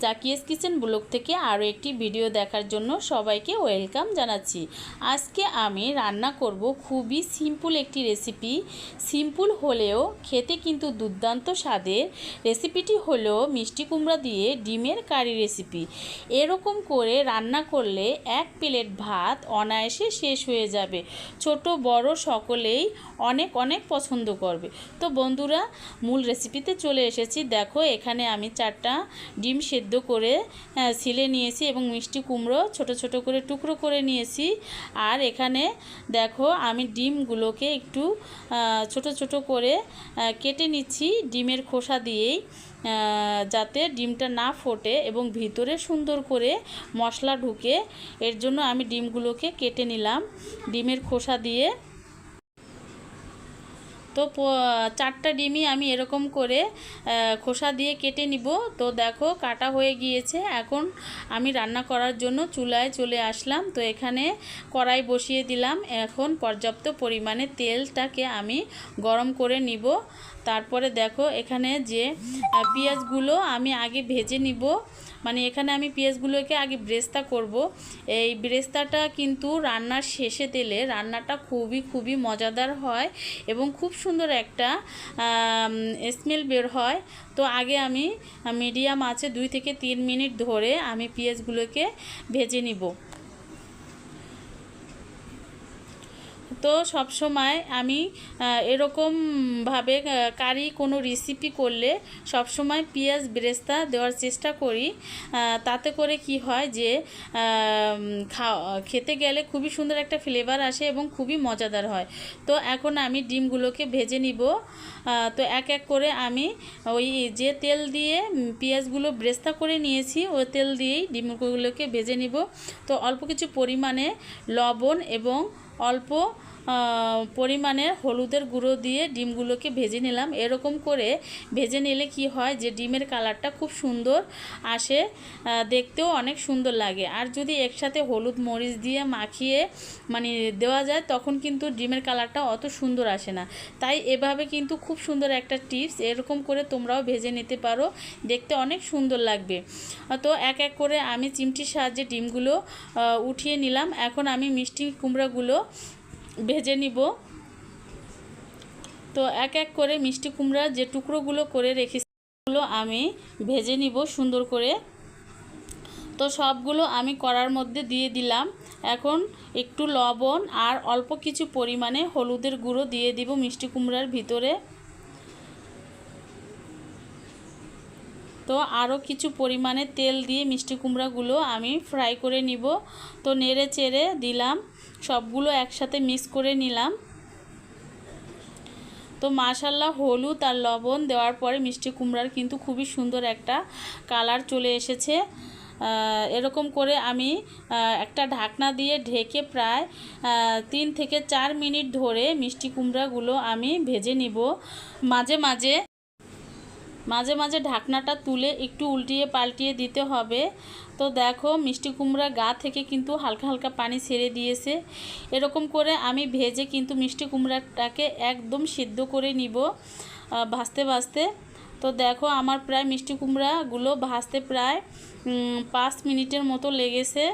জাকিয়েস kitchen blog থেকে আরও একটি ভিডিও দেখার জন্য সবাইকে ওয়েলকাম জানাচ্ছি। আজকে আমি রান্না করব খুবই সিম্পল একটি রেসিপি। সিম্পল হলেও খেতে কিন্তু দুর্দান্ত স্বাদের। রেসিপিটি হলো মিষ্টি কুমড়া দিয়ে ডিমের কারি রেসিপি। এরকম করে রান্না করলে এক প্লেট ভাত অনায়াসে শেষ হয়ে যাবে। ছোট, বড় সকলেই অনেক অনেক পছন্দ করবে। তো বন্ধুরা, মূল রেসিপিতে চলে এসেছি। দেখো, এখানে আমি চারটা ডিম সেদ্ধ করে হ্যাঁ, ছিলে নিয়েছি এবং মিষ্টি কুমড়ো ছোট ছোট করে টুকরো করে নিয়েছি। আর এখানে দেখো আমি ডিমগুলোকে একটু ছোট ছোট করে কেটে নিচ্ছি ডিমের খোসা দিয়েই যাতে ডিমটা না ফোটে এবং ভিতরে সুন্দর করে মশলা ঢুকে। এর জন্য আমি ডিমগুলোকে কেটে নিলাম। ডিমের খোসা দিয়ে তো চারটা ডিমই আমি এরকম করে খোসা দিয়ে কেটে নিব। তো দেখো কাটা হয়ে গিয়েছে। এখন আমি রান্না করার জন্য চুলায় চলে আসলাম। তো এখানে কড়াই বসিয়ে দিলাম। এখন পর্যাপ্ত পরিমাণে তেলটাকে আমি গরম করে নিব। তারপরে দেখো এখানে যে পেঁয়াজগুলো আমি আগে ভেজে নিব। মানে এখানে আমি পেঁয়াজগুলোকে আগে ব্রেস্তা করব। এই ব্রেস্তাটা কিন্তু রান্নার শেষে তেলে রান্নাটা খুবই খুবই মজাদার হয় এবং খুব সুন্দর একটা স্মেল বের হয়। তো আগে আমি মিডিয়াম আছে দুই থেকে তিন মিনিট ধরে আমি পেঁয়াজগুলোকে ভেজে নিব। তো সব সময় আমি এরকমভাবে কারি কোনো রেসিপি করলে সব সময় পেঁয়াজ বেরেস্তা দেওয়ার চেষ্টা করি। তাতে করে কি হয় যে খেতে গেলে খুবই সুন্দর একটা ফ্লেভার আসে এবং খুবই মজাদার হয়। তো এখন আমি ডিমগুলোকে ভেজে নিব। তো এক এক করে আমি ওই যে তেল দিয়ে পেঁয়াজগুলো ব্রেস্তা করে নিয়েছি, ওই তেল দিয়েই ডিমগুলোকে ভেজে নিব। তো অল্প কিছু পরিমাণে লবণ এবং অল্প পরিমাণে হলুদের গুঁড়ো দিয়ে ডিমগুলোকে ভেজে নিলাম। এরকম করে ভেজে নিলে কি হয় যে, ডিমের কালারটা খুব সুন্দর আসে দেখতেও অনেক সুন্দর লাগে। আর যদি একসাথে হলুদ মরিচ দিয়ে মাখিয়ে মানে দেওয়া যায়, তখন কিন্তু ডিমের কালারটা অত সুন্দর আসে না। তাই এভাবে কিন্তু খুব সুন্দর একটা টিপস, এরকম করে তোমরাও ভেজে নিতে পারো, দেখতে অনেক সুন্দর লাগবে। তো এক এক করে আমি চিমটির সাহায্যে ডিমগুলো উঠিয়ে নিলাম। এখন আমি মিষ্টি কুমড়াগুলো ভেজে নিব। তো এক এক করে মিষ্টি কুমড়া যে টুকরোগুলো করে রেখেছিগুলো আমি ভেজে নিব সুন্দর করে। তো সবগুলো আমি কড়ার মধ্যে দিয়ে দিলাম। এখন একটু লবণ আর অল্প কিছু পরিমাণে হলুদের গুঁড়ো দিয়ে দিব মিষ্টি কুমড়ার ভিতরে। তো আরও কিছু পরিমাণে তেল দিয়ে মিষ্টি কুমড়াগুলো আমি ফ্রাই করে নিব। তো নেড়ে চেড়ে দিলাম, সবগুলো একসাথে মিক্স করে নিলাম। তো মাশাল্লাহ হলুদ আর লবণ দেওয়ার পরে মিষ্টি কুমড়ার কিন্তু খুবই সুন্দর একটা কালার চলে এসেছে। এরকম করে আমি একটা ঢাকনা দিয়ে ঢেকে প্রায় তিন থেকে চার মিনিট ধরে মিষ্টি কুমড়াগুলো আমি ভেজে নিব। মাঝে মাঝে মাঝে মাঝে ঢাকনাটা তুলে একটু উল্টিয়ে পাল্টিয়ে দিতে হবে। তো দেখো, মিষ্টি কুমড়া গা থেকে কিন্তু হালকা হালকা পানি ছেড়ে দিয়েছে। এরকম করে আমি ভেজে কিন্তু মিষ্টি কুমড়াটাকে একদম সিদ্ধ করে নিব ভাজতে ভাজতে। তো দেখো, আমার প্রায় মিষ্টি কুমড়াগুলো ভাজতে প্রায় পাঁচ মিনিটের মতো লেগেছে।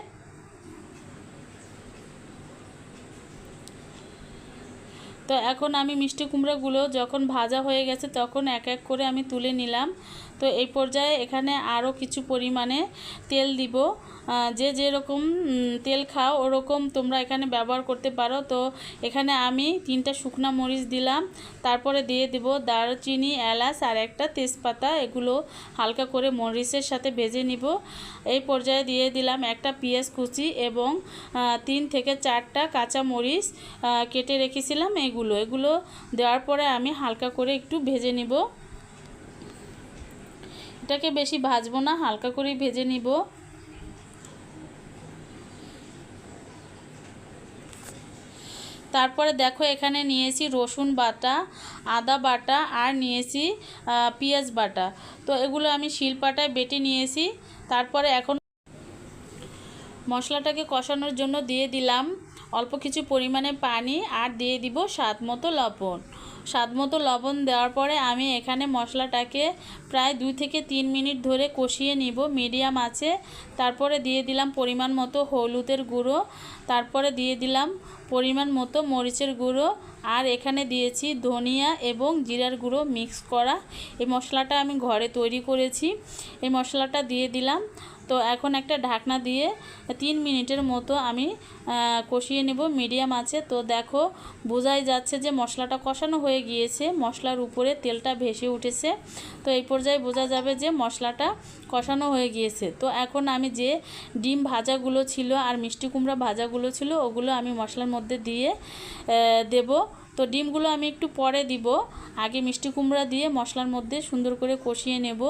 তো এখন আমি মিষ্টি কুমড়াগুলো যখন ভাজা হয়ে গেছে তখন এক এক করে আমি তুলে নিলাম। তো এই পর্যায়ে এখানে আরও কিছু পরিমাণে তেল দিব। যে যেরকম তেল খাও, ওরকম তোমরা এখানে ব্যবহার করতে পারো। তো এখানে আমি তিনটা শুকনা মরিচ দিলাম, তারপরে দিয়ে দেব দারচিনি, এলাচ আর একটা তেজপাতা। এগুলো হালকা করে মরিচের সাথে ভেজে নিব। এই পর্যায়ে দিয়ে দিলাম একটা পেঁয়াজ কুচি এবং তিন থেকে চারটা কাঁচা মরিচ কেটে রেখেছিলাম এগুলো। এগুলো দেওয়ার পরে আমি হালকা করে একটু ভেজে নিব। এটাকে বেশি ভাজবো না, হালকা করেই ভেজে নিব। তারপরে দেখো এখানে নিয়েছি রসুন বাটা, আদা বাটা আর নিয়েছি পেঁয়াজ বাটা। তো এগুলো আমি শিলপাটায় বেটে নিয়েছি। তারপরে এখন মশলাটাকে কষানোর জন্য দিয়ে দিলাম। অল্প কিছু পরিমাণে পানি আর দিয়ে দিব স্বাদ মতো লবণ। স্বাদ মতো লবণ দেওয়ার পরে আমি এখানে মশলাটাকে প্রায় দুই থেকে তিন মিনিট ধরে কষিয়ে নিব, মিডিয়াম আছে। তারপরে দিয়ে দিলাম পরিমাণ মতো হলুদের গুঁড়ো। তারপরে দিয়ে দিলাম পরিমাণ মতো মরিচের গুঁড়ো। আর এখানে দিয়েছি ধনিয়া এবং জিরার গুঁড়ো মিক্স করা। এই মশলাটা আমি ঘরে তৈরি করেছি। এই মশলাটা দিয়ে দিলাম। তো এখন একটা ঢাকনা দিয়ে তিন মিনিটের মতো আমি কষিয়ে নেব, মিডিয়াম আছে। তো দেখো, বোঝাই যাচ্ছে যে মশলাটা কষানো হয়ে গিয়েছে, মশলার উপরে তেলটা ভেসে উঠেছে। তো এই পর্যায়ে বোঝা যাবে যে মশলাটা কষানো হয়ে গিয়েছে। তো এখন আমি যে ডিম ভাজাগুলো ছিল আর মিষ্টি কুমড়া ভাজাগুলো ছিল, ওগুলো আমি মশলার মধ্যে দিয়ে দেবো। তো ডিমগুলো আমি একটু পরে দিব। আগে মিষ্টি কুমড়া দিয়ে মশলার মধ্যে সুন্দর করে কষিয়ে নেব।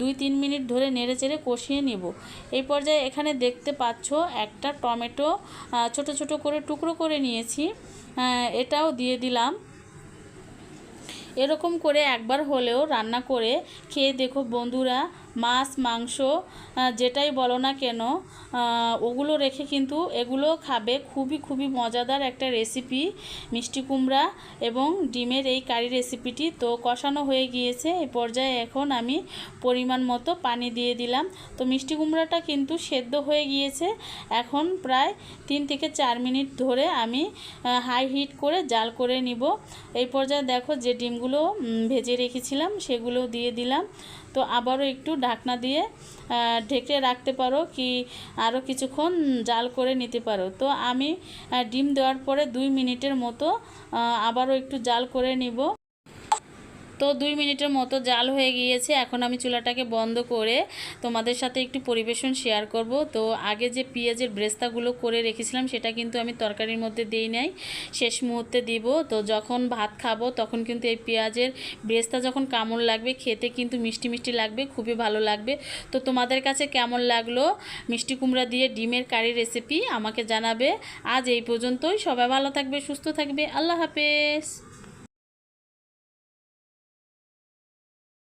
দুই তিন মিনিট ধরে নেড়ে চেড়ে কষিয়ে নেব। এই পর্যায়ে এখানে দেখতে পাচ্ছ একটা টমেটো ছোট ছোট করে টুকরো করে নিয়েছি। এটাও দিয়ে দিলাম। এরকম করে একবার হলেও রান্না করে খেয়ে দেখো বন্ধুরা। মাছ, মাংস যেটাই বলো না কেন ওগুলো রেখে কিন্তু এগুলো খাবে খুবই খুবই মজাদার একটা রেসিপি মিষ্টি কুমড়া এবং ডিমের এই কারি রেসিপিটি তো কষানো হয়ে গিয়েছে এই পর্যায়ে এখন আমি পরিমাণ মতো পানি দিয়ে দিলাম। তো মিষ্টি কুমড়াটা কিন্তু সেদ্ধ হয়ে গিয়েছে। এখন প্রায় তিন থেকে চার মিনিট ধরে আমি হাই হিট করে জাল করে নিব। এই পর্যায়ে দেখো যে ডিমগুলো ভেজে রেখেছিলাম, সেগুলো দিয়ে দিলাম। তো আবারও একটু ঢাকনা দিয়ে ঢেকে রাখতে পারো কি আরও কিছুক্ষণ জাল করে নিতে পারো। তো আমি ডিম দেওয়ার পরে দুই মিনিটের মতো আবারও একটু জাল করে নিব। তো দুই মিনিটের মতো জাল হয়ে গিয়েছে। এখন আমি চুলাটাকে বন্ধ করে তোমাদের সাথে একটু পরিবেশন শেয়ার করব। তো আগে যে পেঁয়াজের ব্রেস্তাগুলো করে রেখেছিলাম, সেটা কিন্তু আমি তরকারির মধ্যে দিই নাই। শেষ মুহূর্তে দিব। তো যখন ভাত খাব, তখন কিন্তু এই পেঁয়াজের ব্রেস্তা যখন কামড় লাগবে, খেতে কিন্তু মিষ্টি মিষ্টি লাগবে, খুবই ভালো লাগবে। তো তোমাদের কাছে কেমন লাগল মিষ্টি কুমড়া দিয়ে ডিমের কারি রেসিপি আমাকে জানাবে। আজ এই পর্যন্তই। সবাই ভালো থাকবে, সুস্থ থাকবে। আল্লাহ হাফেজ।